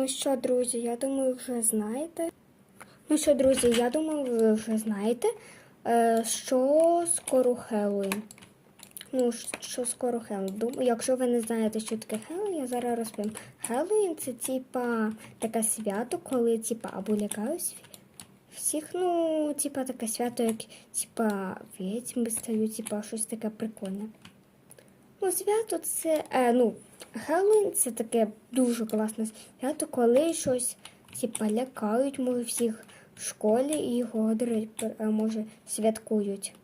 Ну що, друзі, я думаю, вже знаєте. Ну що, друзі, я думаю, ви вже знаєте, е, що скоро Хеллоуін. Ну, що скоро Хеллоуін. Якщо ви не знаєте, що таке Хеллоуін, я зараз розповім. Хеллоуін це типа таке свято, коли типа або лякають всіх, ну, типа таке свято, як типа відьми стають, типа щось таке прикольне. Ну, свято це, е, ну, Хеллоуін це таке дуже класне свято, коли щось типа лякають, може, всіх в школі і його, е, може, святкують.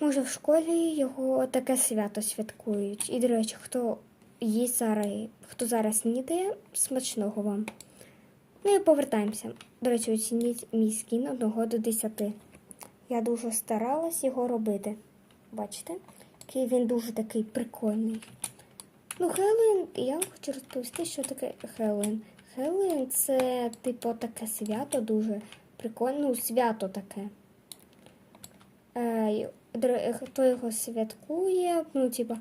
Може, в школі його таке свято святкують. І, до речі, хто їсть зараз, хто зараз снідає, смачного вам. Ну і повертаємося. До речі, оцініть мій скін 1 до 10. Я дуже старалась його робити. Бачите? Який він дуже такий прикольний. Ну, Хеллоуін, я вам хочу розповісти, що таке Хеллоуін. Хеллоуін це, типу, таке свято дуже прикольне. Ну, свято таке. Е, хто його святкує, ну, типа,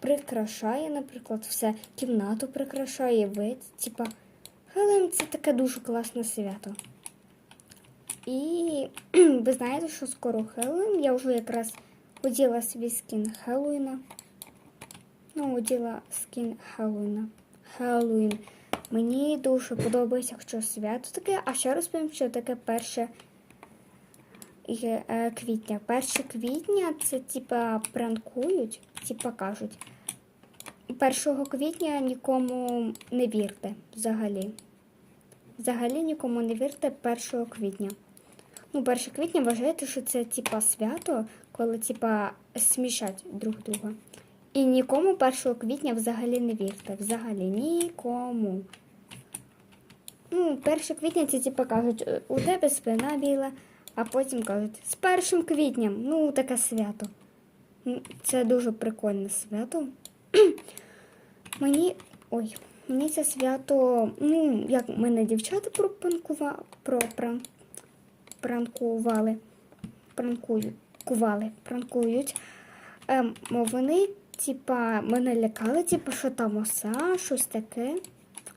прикрашає, наприклад, все, кімнату прикрашає, вид, типа. Хеллоуін це таке дуже класне свято. І ви знаєте, що скоро Хеллоуін. Я вже якраз оділа свій скін Хеллоуіна. Ну, оділа скін Хеллоуіна. Хеллоуін. Мені дуже подобається, що свято таке. А ще розповім, що таке перше е, квітня. Перше квітня це типа пранкують, типа кажуть. 1 квітня нікому не вірте взагалі. Взагалі нікому не вірте 1 квітня. Ну, 1 квітня вважаєте, що це типа свято, коли типа смішать друг друга. І нікому 1 квітня взагалі не вірте. Взагалі нікому. Ну, 1 квітня це типа кажуть, «Е, у тебе спина біла, а потім кажуть, з 1 квітням, ну таке свято. Це дуже прикольне свято. Мені. Ой, мені це свято, ну, як мене дівчата пропанкува, про пран, пранкували. Пранкують. Кували, пранкують. Ем, вони, типа, мене лякали, типа, що там оса, щось таке.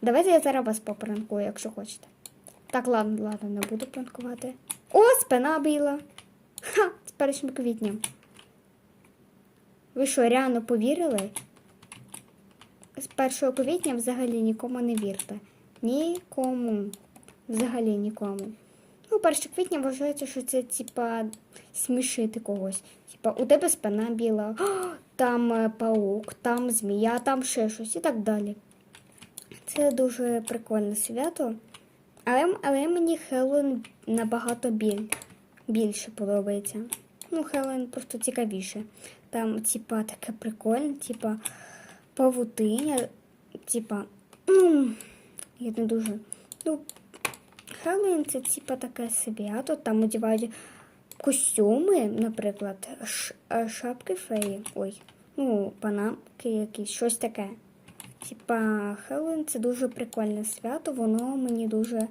Давайте я зараз вас попранкую, якщо хочете. Так, ладно, ладно, не буду пранкувати. О, спина біла. Ха, з першим квітням. Ви що, реально повірили? З 1 квітня взагалі нікому не вірте. Нікому. Взагалі нікому. Ну, 1 квітня вважається, що це типа смішити когось. Типа, у тебе спина біла, «О, там е, паук, там змія, там ще щось і так далі. Це дуже прикольне свято. Але, але мені Хеллоуін набагато біль, більше подобається. Ну, Хеллоуін просто цікавіше. Там, типа, таке прикольне, типа павутиня, типа, я не дуже. Ну, Хеллоуін це типа таке свято, там одягають костюми, наприклад, е, шапки феї. Ой, ну, панамки якісь, щось таке. Типа, Хеллоуін це дуже прикольне свято, воно мені дуже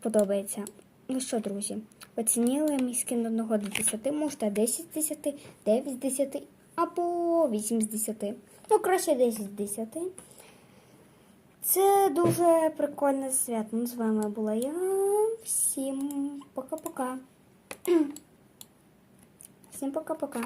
подобається. Ну що, друзі, оцініли мій скін 1 до 10, можете 10 з 10, 9 з 10 або 8 з 10. Ну, краще 10 з 10. Це дуже прикольне свято. Ну, з вами була я. Всім пока-пока. Всім пока-пока.